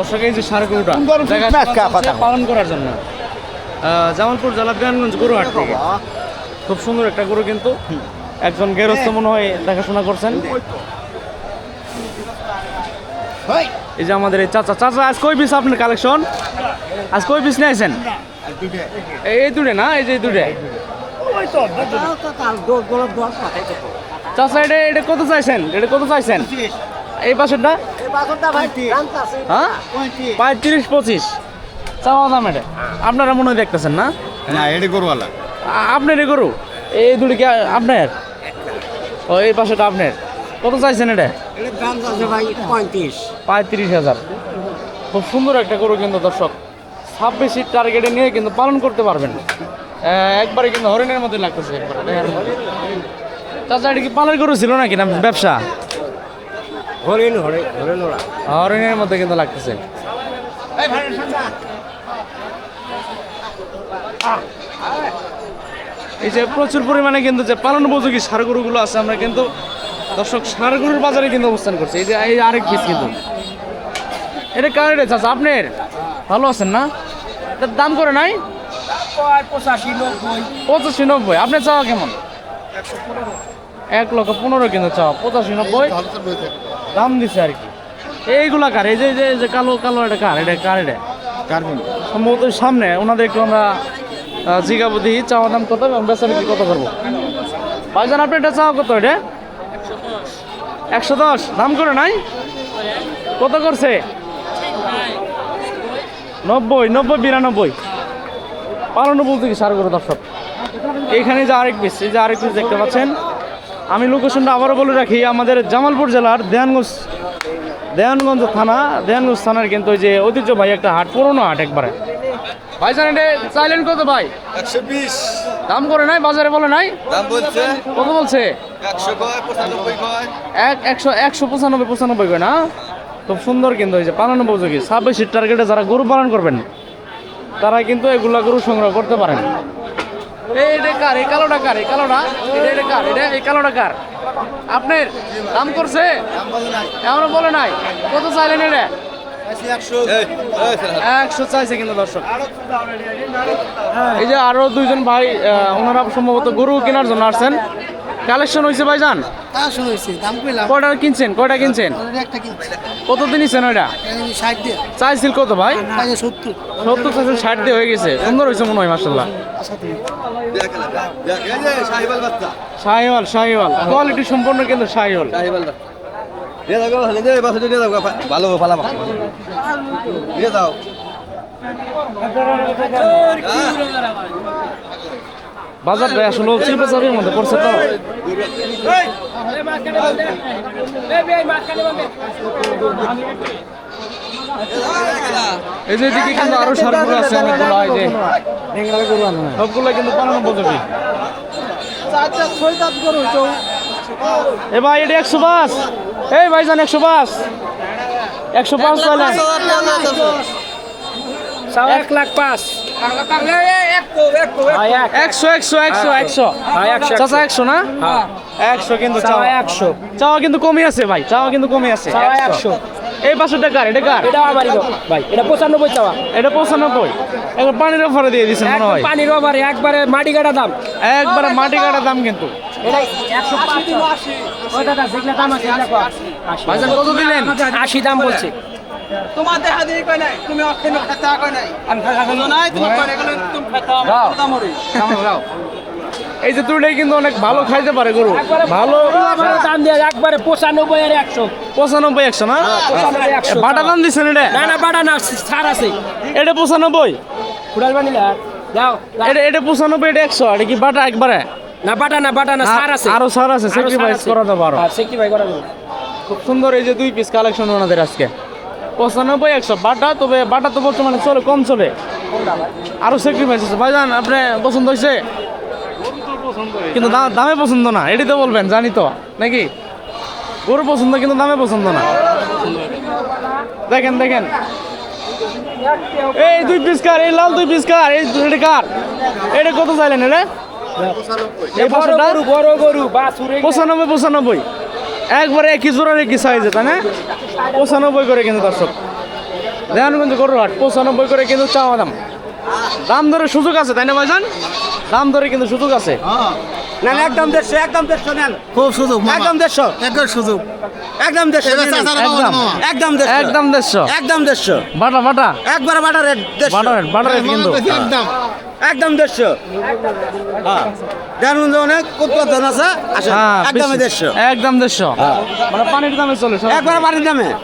দর্শক এই যে সার গরুটা। পালন করার জন্য। জামালপুর জেলা বিরানগঞ্জ গরু হাট থেকে। খুব সুন্দর একটা গরু কিন্তু। একজন গেরস্ত মনে হয় দেখাশোনা করছেন। হয় এই যে আমাদের এই চাচা চাচা আজ কই পিস আপনার কালেকশন আজ কই পিস নিয়েছেন? এই এই দুটো না এই যে এই দুটো চাচা এটা এটা কত চাইছেন? এটা কত চাইছেন? এই পাশেরটা? হ্যাঁ? পঁয়ত্রিশ পঁচিশ। চাওয়া দাম এটা। আপনারা মনে হয় দেখতেছেন না? না এটি গরুওয়ালা। আপনার গরু? এই দুটো কি আপনার? ও এই পাশেটা আপনার। কত চাইছেন এটা? পঁয়ত্রিশ। হাজার। খুব সুন্দর একটা গরু কিন্তু দর্শক। ছাব্বিশ সিট টার্গেটে নিয়ে কিন্তু পালন করতে পারবেন। একবারে কিন্তু হরিণের মধ্যে লাগতেছে একবারে। চাচা এটা কি পালন গরু ছিল নাকি না ব্যবসা? হরিণ হরিণ হরিণের মধ্যে কিন্তু লাগতেছে। এই যে। প্রচুর পরিমাণে কিন্তু যে পালন উপযোগী সার গরুগুলো আছে আমরা কিন্তু দর্শক সার গরুর বাজারে কিন্তু অবস্থান করছি। এই যে এই আরেক পিস কিন্তু। এটা কার রে চাচা আপনার? ভালো আছেন না? এটার দাম করে নাই? পঁচাশি নব্বই। আপনার চাওয়া কেমন? এক লক্ষ পনেরো কিন্তু চাওয়া। পঁচাশি নব্বই। দাম দিছে আর কি। এইগুলা কার? এই যে যে কালো কালো এটা কার? এটা কার এটা? সম্ভবত সামনে ওনাদের একটু আমরা জিজ্ঞাবো দিই। চাওয়া দাম কত? এবং বেচা বিক্রি কত করব? ভাইজান আপনি এটা চাওয়া কত এটা? একশো দশ। দাম করে নাই? কত করছে? নব্বই নব্বই বিরানব্বই। পালানো বলতে কি সার করে দর্শক? এইখানে যে আরেক পিস এই যে আরেক পিস দেখতে পাচ্ছেন। আমি লোকেশনটা আবারও বলে রাখি আমাদের জামালপুর জেলার দেয়ানগঞ্জ দেয়ানগঞ্জ থানা দেয়ানগঞ্জ থানার কিন্তু ওই যে ভাই একটা হাট পুরোনো হাট একবারে। ভাইজান এটা চাইলেন কত ভাই? একশো বিশ। দাম করে নাই বাজারে বলে নাই? দাম বলছে। কত বলছে? একশো কয় কয়। একশো একশো পঁচানব্বই পঁচানব্বই করে না? খুব সুন্দর কিন্তু হয়েছে পালন উপযোগী ছাব্বিশ টার্গেটে যারা গরু পালন করবেন তারা কিন্তু এগুলা গরু সংগ্রহ করতে পারেন। কার, এই এই এটা এটা কার, এই কার? বলে নাই। কত একশো চাইছে কিন্তু দর্শক। এই যে আরও দুইজন ভাই ওনারা সম্ভবত গরু কেনার জন্য আসছেন। কালেকশন হয়েছে ভাইজান? তা শুনেছি দাম কইলাম। কয়টা কিনছেন? কয়টা কিনছেন? একটা কিনছি। কত দিনইছেন ওইটা? ষাট দিয়ে। চাইছিল কত ভাই? সত্তর। সত্তর চাইছিল ষাট দিয়ে হয়ে গেছে। সুন্দর হয়েছে মনে হয় মার্শাল্লাহ তুমি সাহিবাল শাহিওয়াল শাহিওয়াল। কোয়ালিটি সম্পূর্ণ কিন্তু শাহিওয়াল। ভালো দিয়ে বাজারটা আসলে শিল্প চাপের মধ্যে পড়ছে তো। এই যে এদিকে কিন্তু আরও সারগুলো আছে অনেকগুলো এই যে। সবগুলো কিন্তু পালন উপযোগী এ ভাই এটা একশো পাঁচ। এই ভাইজান একশো পাঁচ। একশো পাঁচ এক লাখ পাঁচ। একশো একশো একশো একশো। চাচা একশো না? একশো কিন্তু চাওয়া একশো। চাওয়া কিন্তু কমই আছে ভাই। চাওয়া কিন্তু কমই আছে। একশো। এই পাঁচশো টাকার এটা কার? এটা আমার ভাই এটা পঁচানব্বই চাওয়া। এটা পঁচানব্বই। পানির অফারে দিয়ে দিচ্ছেন মনে হয়। পানির ওভারে একবারে মাটি কাটা দাম। একবারে মাটি কাটা দাম কিন্তু। একশো আশি দাম বলছে। তোমার দেখা দিয়ে কয় নাই? তুমি অক্ষেন খাতা কয় নাই? নাই। গেলে তুমি খাতা আমার মরি সামনে দাও। এই যে তুইটাই কিন্তু অনেক ভালো খাইতে পারে গরু। ভালো দাম দিয়ে একবারে পঁচানব্বই আর একশো। পঁচানব্বই একশো না? বাটা দাম দিচ্ছেন এটা? না না বাড়া না ছাড় আছে। এটা পঁচানব্বই? কুড়াল বানিলা যাও। এটা এটা পঁচানব্বই এটা একশো। এটা কি বাটা একবারে? না বাটা না বাটা না ছাড় আছে। আরও সার আছে আছে। করা যাবে আরও। হ্যাঁ, করা যাবে। খুব সুন্দর এই যে দুই পিস কালেকশন ওনাদের আজকে। পঁচানব্বই একশো। বাটা তবে বাটা তো বর্তমানে চলে কম চলে। আরও স্যাক্রিফাইস আছে। ভাইজান আপনি পছন্দ হয়েছে? কিন্তু দামে পছন্দ না। এটি তো বলবেন জানি তো। নাকি? গরু পছন্দ কিন্তু দামে পছন্দ না। দেখেন দেখেন। এই দুই পিস কার এই লাল দুই পিস কার এই এটা কার? এটা কত চাইলেন এটা? পঁচানব্বই পঁচানব্বই। একবারে একই জোড়ার একই সাইজে তাই না? পঁচানব্বই করে কিন্তু দর্শক। দেহানগঞ্জ গরুহাট পঁচানব্বই করে কিন্তু চাওয়া দাম। দাম ধরে সুযোগ আছে, তাই না ভাইজান? দাম ধরে কিন্তু সুযোগ আছে। না একদম দেড়শো একদম দেড়শো নেন। খুব সুযোগ একদম দেড়শো। একর সুযোগ। একদম দেড়শো একদম একদম দেড়শো। একদম দেড়শো। একদম দেড়শো। Bata Bata. একবার Bata rate Bata rate Bata rate কিন্তু। একদম একদম দেড়শো। হ্যাঁ। দেড় অনেক উৎপাদন আছে। আসেন একদমই বেশি- দেড়শো। একদম দেড়শো। মানে পানির দামে চলে একবার বাড়ির দামে।